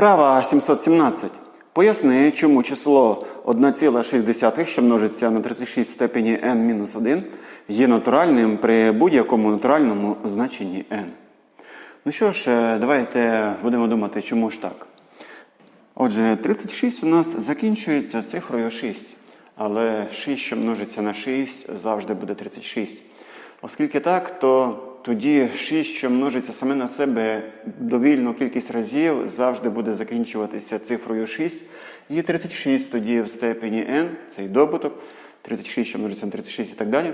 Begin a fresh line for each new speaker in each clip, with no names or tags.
Вправа 717. Поясни, чому число 1,6, що множиться на 36 в степені n-1, є натуральним при будь-якому натуральному значенні n. Ну що ж, е, давайте будемо думати, чому ж так. Отже, 36 у нас закінчується цифрою 6. Але 6, що множиться на 6, завжди буде 36. Оскільки так, то тоді 6, що множиться саме на себе довільну кількість разів, завжди буде закінчуватися цифрою 6. І 36 тоді в степені n, цей добуток, 36, що множиться на 36 і так далі,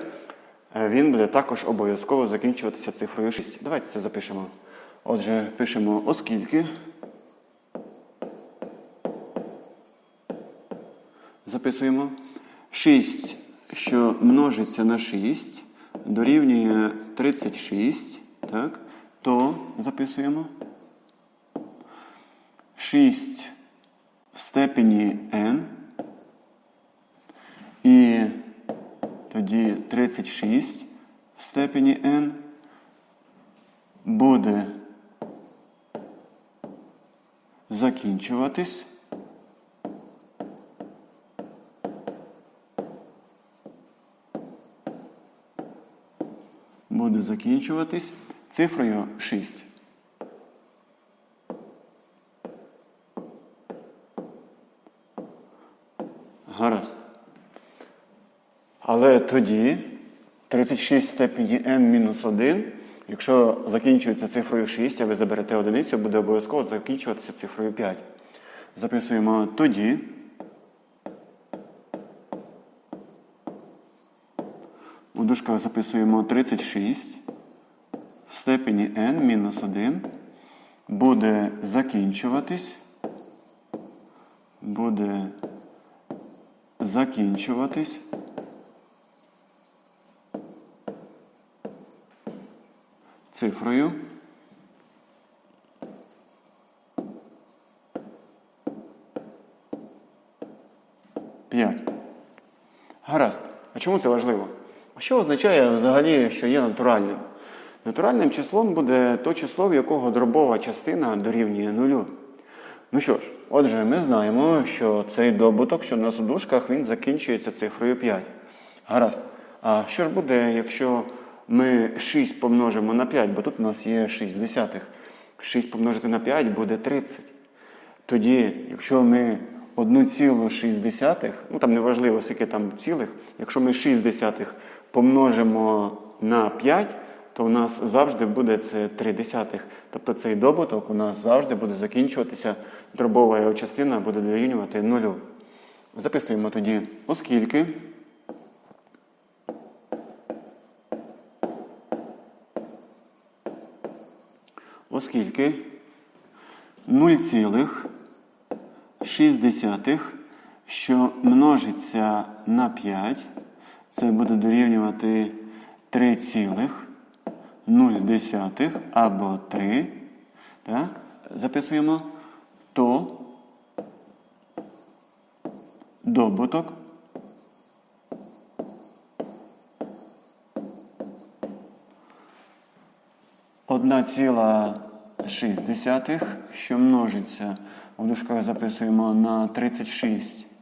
е, він буде також обов'язково закінчуватися цифрою 6. Давайте це запишемо. Отже, пишемо оскільки. Записуємо. 6, що множиться на 6, дорівнює 36. Так? То записуємо. 6 в степені n. І тоді 36 в степені n буде закінчуватись. Буде закінчуватись цифрою 6. Гаразд. Але тоді 36 в степені n-1, якщо закінчується цифрою 6, а ви заберете одиницю, буде обов'язково закінчуватися цифрою 5. Записуємо тоді. У дужках записуємо 36 в степені n мінус 1 буде закінчуватись. Буде закінчуватись. Цифрою. П'ять. Гаразд. А чому це важливо? Що означає взагалі, що є натуральним? Натуральним числом буде то число, в якого дробова частина дорівнює нулю. Ну що ж, отже, ми знаємо, що цей добуток, що нас у він закінчується цифрою 5. Гаразд. А що ж буде, якщо ми 6 помножимо на 5, бо тут у нас є 6 десятих. 6 помножити на 5 буде 30. Тоді, якщо ми 1,6, ну там неважливо, скільки там цілих, якщо ми 6 десятих помножимо на 5, то у нас завжди буде це 3 десятих. Тобто цей добуток у нас завжди буде закінчуватися, дробова його частина буде дорівнювати нулю. Записуємо тоді, оскільки. Оскільки 0,6, що множиться на 5, це буде дорівнювати 3,0 або 3. Так? Записуємо то добуток Одна ціла 6, що множиться, у дужках записуємо на 36 в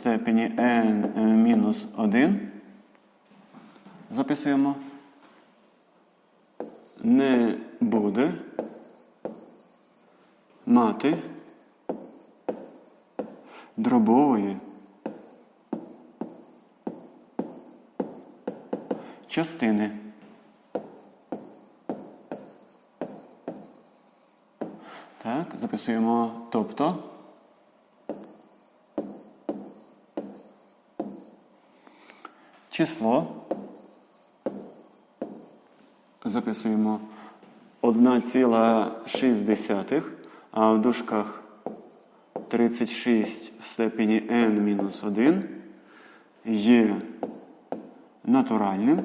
степені n мінус 1. Записуємо. Не буде мати дробової частини. Так, записуємо тобто. Число. Записуємо 1,6, а в дужках 36 в степені n-1 є натуральним.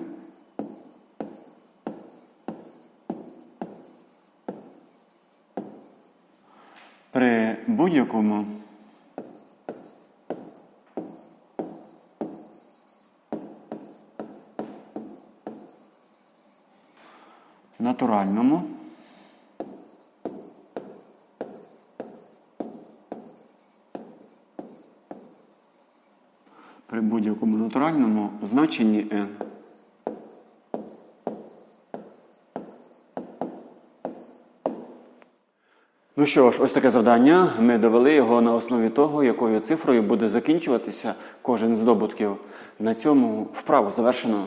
При будь-якому натуральному. При будь-якому натуральному значенні n. Ну що ж, ось таке завдання. Ми довели його на основі того, якою цифрою буде закінчуватися кожен здобутків. На цьому вправу завершено.